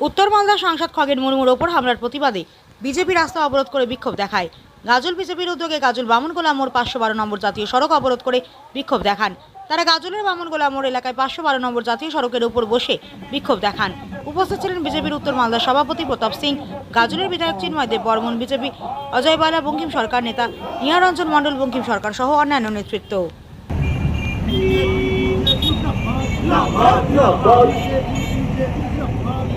উত্তর মালদা সাংসদ খগেন মুর্মুর ওপর হামলার প্রতিবাদে বিজেপি রাস্তা অবরোধ করে বিক্ষোভ দেখায়। গাজল বিজেপির উদ্যোগে গাজল বামনগোলা মোড় পাঁচশো বারো নম্বর জাতীয় সড়ক অবরোধ করে বিক্ষোভ দেখান। তারা গাজলের বামনগোলা মোড় এলাকায় পাঁচশো বারো নম্বর জাতীয় সড়কের উপর বসে বিক্ষোভ দেখান। উপস্থিত ছিলেন বিজেপির উত্তর মালদা সভাপতি প্রতাপ সিং, গাজলের বিধায়ক চিন্ময় দেব বর্মন বিজেপি, অজয় বালা বঙ্কিম সরকার নেতা নিহারঞ্জন মণ্ডল বঙ্কিম সরকার সহ অন্যান্য নেতৃত্ব।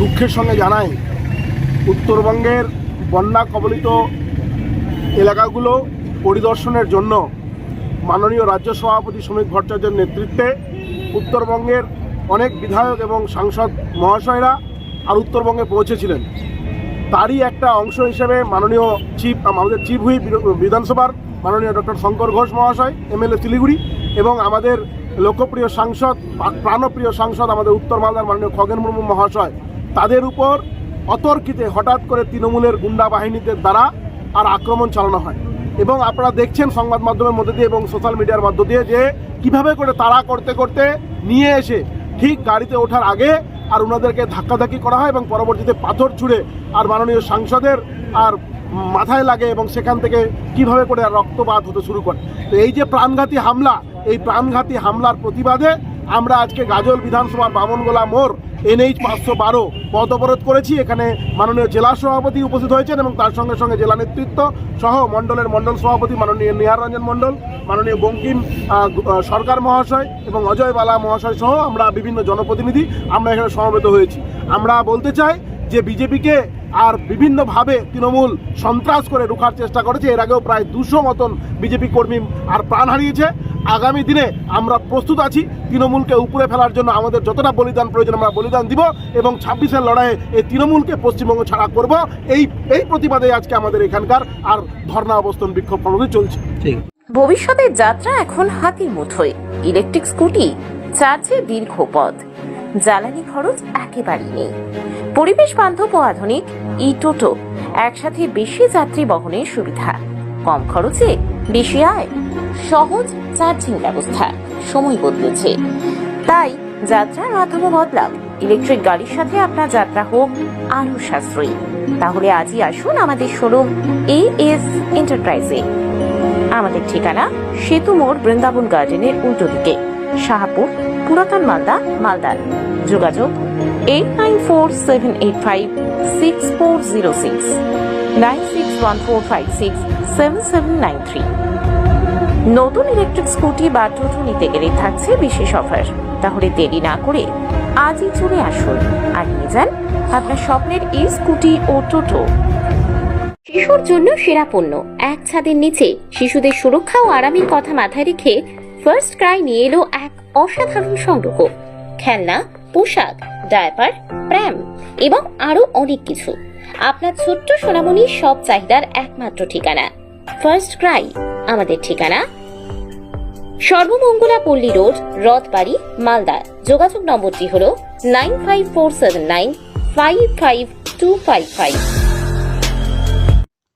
দুঃখের সঙ্গে জানাই, উত্তরবঙ্গের বন্যা কবলিত এলাকাগুলো পরিদর্শনের জন্য মাননীয় রাজ্য সভাপতি শ্রমিক ভট্টাচার্যের নেতৃত্বে উত্তরবঙ্গের অনেক বিধায়ক এবং সাংসদ মহাশয়রা আর উত্তরবঙ্গে পৌঁছেছিলেন। তারই একটা অংশ হিসেবে মাননীয় চিফ, আমাদের চিফ হুইপ বিধানসভার মাননীয় ডক্টর শঙ্কর ঘোষ মহাশয়, এমএলএ শিলিগুড়ি এবং আমাদের লোকপ্রিয় সাংসদ, প্রাণপ্রিয় সাংসদ আমাদের উত্তর মালদার মাননীয় খগেন মুর্মু মহাশয় তাদের উপর অতর্কিতে হঠাৎ করে তৃণমূলের গুন্ডা বাহিনীদের দ্বারা আর আক্রমণ চালানো হয়। এবং আপনারা দেখছেন সংবাদ মাধ্যমের মধ্যে দিয়ে এবং সোশ্যাল মিডিয়ার মধ্য দিয়ে যে কীভাবে করে তাড়া করতে করতে নিয়ে এসে ঠিক গাড়িতে ওঠার আগে আর ওনাদেরকে ধাক্কাধাক্কি করা হয় এবং পরবর্তীতে পাথর ছুঁড়ে আর মাননীয় সাংসদের আর মাথায় লাগে এবং সেখান থেকে কীভাবে করে রক্তপাত হতে শুরু করে। তো এই যে প্রাণঘাতী হামলা, এই প্রাণঘাতী হামলার প্রতিবাদে আমরা আজকে গাজল বিধানসভার বামনগোলা মোড়, এনএইচ পাঁচশো বারো পথ অবরোধ করেছি। এখানে মাননীয় জেলা সভাপতি উপস্থিত হয়েছেন এবং তার সঙ্গে সঙ্গে জেলা নেতৃত্ব সহ মণ্ডলের মণ্ডল সভাপতি মাননীয় নিহার রঞ্জন মণ্ডল, মাননীয় বঙ্কিম সরকার মহাশয় এবং অজয় বালা মহাশয় সহ আমরা বিভিন্ন জনপ্রতিনিধি আমরা এখানে সমবেত হয়েছি। আমরা বলতে চাই যে বিজেপিকে আর বিভিন্নভাবে তৃণমূল সন্ত্রাস করে রুখার চেষ্টা করেছে। এর আগেও প্রায় দুশো মতন বিজেপি কর্মী আর প্রাণ হারিয়েছে। আগামী দিনে আমরা প্রস্তুত আছি তৃণমূলকে উপরে ফেলার জন্য। আমাদের যতটা বলিদান প্রয়োজন আমরা বলিদান দিব এবং ছাব্বিশের লড়াইয়ে এই তৃণমূলকে পশ্চিমবঙ্গ ছাড়া করব। এই এই প্রতিবাদে আজকে আমাদের এখানকার আর ধর্ণা অবস্থান বিক্ষোভ কর্মসূচি চলছে। ভবিষ্যতের যাত্রা এখন হাতির মুঠোয়। ইলেকট্রিক স্কুটি চার্জে দীর্ঘ পথ। জ্বালানি খরচ একেবারেই নেই। পরিবেশ বান্ধব ও আধুনিক ই টোটো একসাথে বেশি যাত্রী বহনের সুবিধা। কম খরচে বেশি আয়। সহজ চার্জিং ব্যবস্থা। সময় বদলেছে। তাই যাত্রার মাধ্যমে বদলাও। ইলেকট্রিক গাড়ির সাথে আপনার যাত্রা হোক আরও সাশ্রয়ী। তাহলে আজই আসুন আমাদের শোরুম এ এস এন্টারপ্রাইজে। আমাদের ঠিকানা সেতু মোড় বৃন্দাবন গার্ডেনের উল্টো দিকে। শাহপুর, পুরাতন মালদা, মালদার। যোগাযোগ eight nine four seven eight five six four zero six nine six one four five six seven seven nine three নতুন ইলেকট্রিক স্কুটি বা টোটো নিতে গেলে থাকছে বিশেষ অফার তাহলে দেরি না করে আজই চলে আসুন আর নিয়ে যান আপনার স্বপ্নের এই স্কুটি ও টোটো। শিশুর জন্য সেরা পণ্য। এক ছাদের নিচে শিশুদের সুরক্ষা ও আরামের কথা মাথায় রেখে ফার্স্ট ক্রাই নিয়ে এলো এক অসাধারণ সংগ্রহ। খেলনা, পোশাক ডায়াপার প্র্যাম এবং আরও অনেক কিছু। আপনার ছোট্ট সোনামণির সব চাহিদার একমাত্র ঠিকানা। ফার্স্ট ক্রাই আমাদের ঠিকানা। সর্বমঙ্গলা পল্লী রোড, রথবাড়ি, মালদা। যোগাযোগ নম্বরটি হল nine five four seven nine five five two five five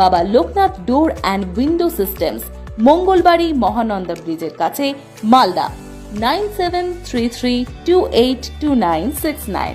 Baba Loknath door and window systems, Mangalbari Mahananda ব্রিজের কাছে, Malda, nine seven three three two eight two nine six nine.